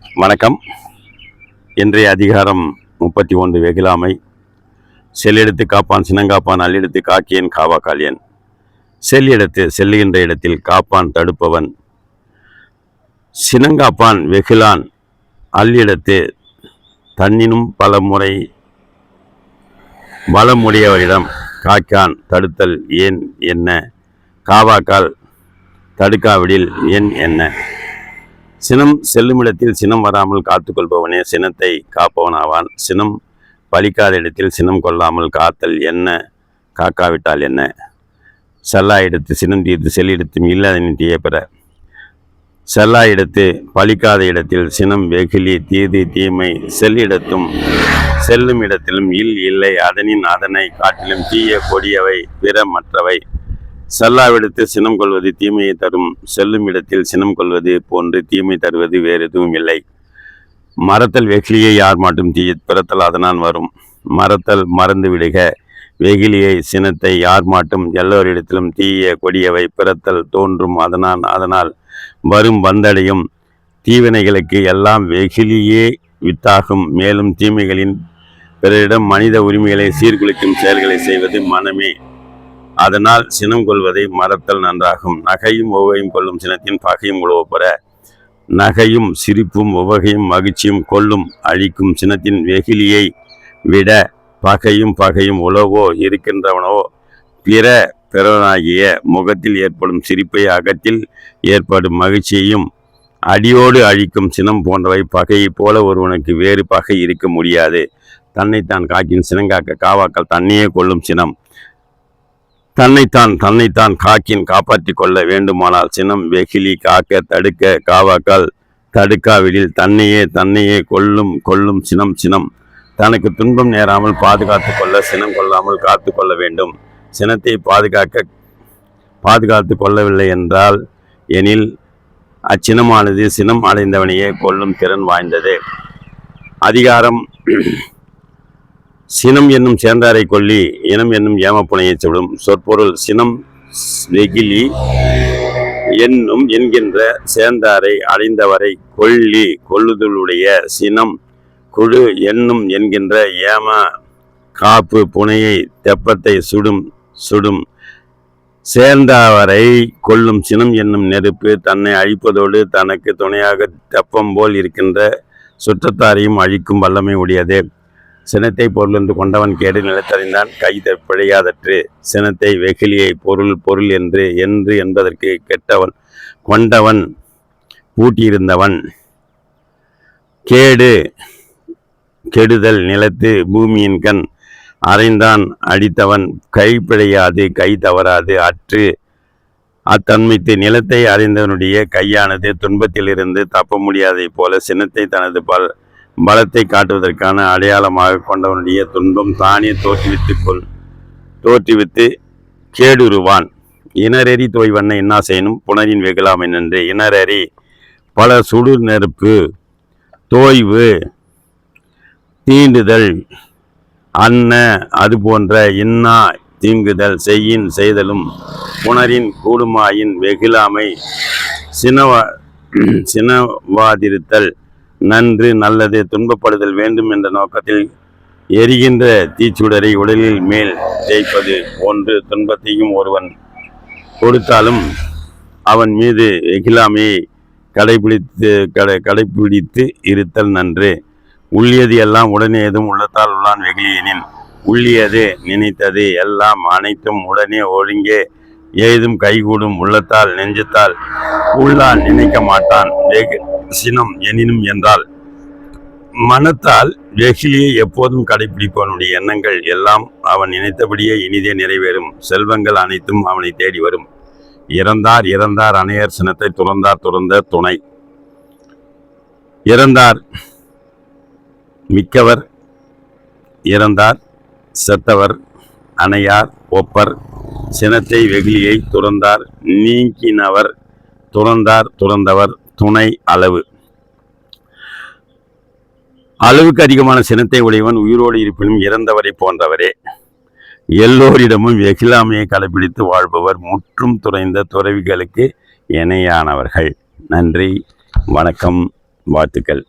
வணக்கம். இன்றைய அதிகாரம் முப்பத்தி ஒன்று வெகிலாமை செல்லெடுத்து காப்பான் சினங்காப்பான் அல்லெடுத்து காக்கியன் காவா காளியன் செல்லிடத்து செல்லுகின்ற இடத்தில் காப்பான் தடுப்பவன். சினங்காப்பான் வெகிலான் அல்லிடத்து தன்னினும் பல முறை பலமுடையவரிடம் காக்கான் தடுத்தல் ஏன் என்ன? காவாக்கால் தடுக்காவிடில் என் என்ன? சினம் செல்லுமிடத்தில் சினம் வராமல் காத்துக்கொள்பவனே சினத்தை காப்பவனாவான். சினம் பலிக்காத இடத்தில் சினம் கொள்ளாமல் காத்தல் என்ன? காக்காவிட்டால் என்ன? செல்லா எடுத்து சினம் தீர்த்து செல்லிடத்தும் இல்லாதனின் தீய பெற. செல்லா எடுத்து பலிக்காத இடத்தில் சினம் வெகுளி தீது தீமை செல்லிடத்தும் செல்லும் இடத்திலும் இல் இல்லை. அதனின் அதனை காட்டிலும் தீய கொடியவை பிற மற்றவை செல்லாவிடத்தில் சினம் கொள்வது தீமையை தரும் செல்லும் இடத்தில் சினம் கொள்வது போன்று தீமை தருவது வேறு எதுவும் இல்லை. மறத்தல் வெகிலியை யார் மாட்டும் தீய பிறத்தல் அதனால் வரும். மறத்தல் மறந்து விடுக. வெகிலியை சினத்தை யார் மாட்டும் எல்லோரிடத்திலும் தீய கொடியவை பிறத்தல் தோன்றும் அதனால் அதனால் வரும் வந்தடையும். தீவினைகளுக்கு எல்லாம் வெகிலியே வித்தாகும். மேலும் தீமைகளின் பிறரிடம் மனித உரிமைகளை சீர்குலைக்கும் செயல்களை செய்வது மனமே. அதனால் சினம் கொள்வதை மறத்தல் நன்றாகும். நகையும் உவகையும் கொள்ளும் சினத்தின் பகையும் உழவப்பெற நகையும் சிரிப்பும் உவகையும் மகிழ்ச்சியும் கொள்ளும் அழிக்கும் சினத்தின் வெகுளியை விட பகையும் பகையும் உழவோ இருக்கின்றவனோ பிற பிறனாகிய முகத்தில் ஏற்படும் சிரிப்பை அகத்தில் ஏற்படும் மகிழ்ச்சியையும் அடியோடு அழிக்கும் சினம் போன்றவை பகையைப் போல ஒருவனுக்கு வேறு பகை இருக்க முடியாது. தன்னைத்தான் காக்கின் சினங்காக்க காவாக்கள் தன்னையே கொள்ளும் சினம். தன்னைத்தான் தன்னைத்தான் காக்கின் காப்பாற்றிக் கொள்ள வேண்டுமானால் சினம் வெகிலி காக்க தடுக்க காவாக்கால் தடுக்காவிடில் தன்னையே தன்னையே கொல்லும் கொல்லும் சினம் சினம். தனக்கு துன்பம் நேராமல் பாதுகாத்து கொள்ள சினம் கொள்ளாமல் காத்து கொள்ள வேண்டும். சினத்தை பாதுகாக்க பாதுகாத்து கொள்ளவில்லை என்றால் எனில் அச்சினமானது சினம் அடைந்தவனையே கொல்லும் திறன் வாய்ந்தது. அதிகாரம் சினம் என்னும் சேர்ந்தாரை கொல்லி இனம் என்னும் ஏமப்புனையை சுடும் சொற்பொருள் சினம் வெகிலி என்னும் என்கின்ற சேர்ந்தாரை அடைந்தவரை கொல்லி கொள்ளுதலுடைய சினம் குழு என்னும் என்கின்ற ஏம காப்பு புனையை தெப்பத்தை சுடும் சுடும் சேர்ந்தவரை கொல்லும் சினம் என்னும் நெருப்பு தன்னை அழிப்பதோடு தனக்கு துணையாக தெப்பம் போல் இருக்கின்ற சுற்றத்தாரையும் அழிக்கும் வல்லமை உடையது. சினத்தை பொருள் என்று கொண்டவன் கேடு நிலத்தறிந்தான். கை பிழையாதற்று சினத்தை வெகுளியை பொருள் பொருள் என்று என்று என்பதற்கு கெட்டவன் கொண்டவன் பூட்டியிருந்தவன். கேடு கெடுதல் நிலத்து பூமியின் கண் அறைந்தான் அடித்தவன். கை பிழையாது கை தவறாது அற்று அத்தன்மைத்து நிலத்தை அறிந்தவனுடைய கையானது துன்பத்திலிருந்து தப்ப முடியாதை போல சினத்தை தனது பல் பலத்தை காட்டுவதற்கான அடையாளமாக கொண்டவனுடைய துன்பம் தானே தோற்றுவித்து கொள் தோற்றுவித்து கேடுருவான். இனரெறி தோய்வண்ண என்ன செய்யணும் புனரின் வெகுலாம் என்று இனரெறி பல சுடு நெருப்பு தோய்வு தீண்டுதல் அன்ன அது போன்ற இன்னா தீங்குதல் செய்யின் செய்தலும் புனரின் கூடுமாயின் வெகுலாமை சினவா சினவாதிருத்தல் நன்று நல்லது துன்பப்படுதல் வேண்டும் என்ற நோக்கத்தில் எரிகின்ற தீச்சுடரை உடலில் மேல் ஜெயிப்பது போன்று துன்பத்தையும் ஒருவன் கொடுத்தாலும் அவன் மீது எகிலாமையை கடைபிடித்து கடை கடைபிடித்து இருத்தல் நன்று. உள்ளியது எல்லாம் உடனே எதுவும் உள்ளத்தால் உள்ளான் வெகுளியனின். உள்ளியது நினைத்தது எல்லாம் அனைத்தும் உடனே ஒழுங்கே. ஏதும் கைகூடும் உள்ளத்தால் நெஞ்சத்தால் உள்ளான் நினைக்க மாட்டான் வெகு சினம் எனினும் என்றால் மனத்தால் வெகுளியை எப்போதும் கடைபிடிப்பவனுடைய எண்ணங்கள் எல்லாம் அவன் நினைத்தபடியே இனிதே நிறைவேறும். செல்வங்கள் அனைத்தும் அவனை தேடி வரும். இறந்தார் இறந்தார் அணையர் சினத்தை துறந்தார் துறந்த துணை. இறந்தார் மிக்கவர். இறந்தார் செத்தவர். அணையார் ஒப்பர். சினத்தை வெகுளியை துறந்தார் நீங்கினவர். துறந்தார் துறந்தவர். துணை அளவு. அளவுக்கு அதிகமான சினத்தை உடையவன் உயிரோடு இருப்பினும் இறந்தவரை போன்றவரே. எல்லோரிடமும் எகிலாமையை கடைபிடித்து வாழ்பவர் முற்றும் துறைந்த துறவிகளுக்கு இணையானவர்கள். நன்றி வணக்கம் வாழ்த்துக்கள்.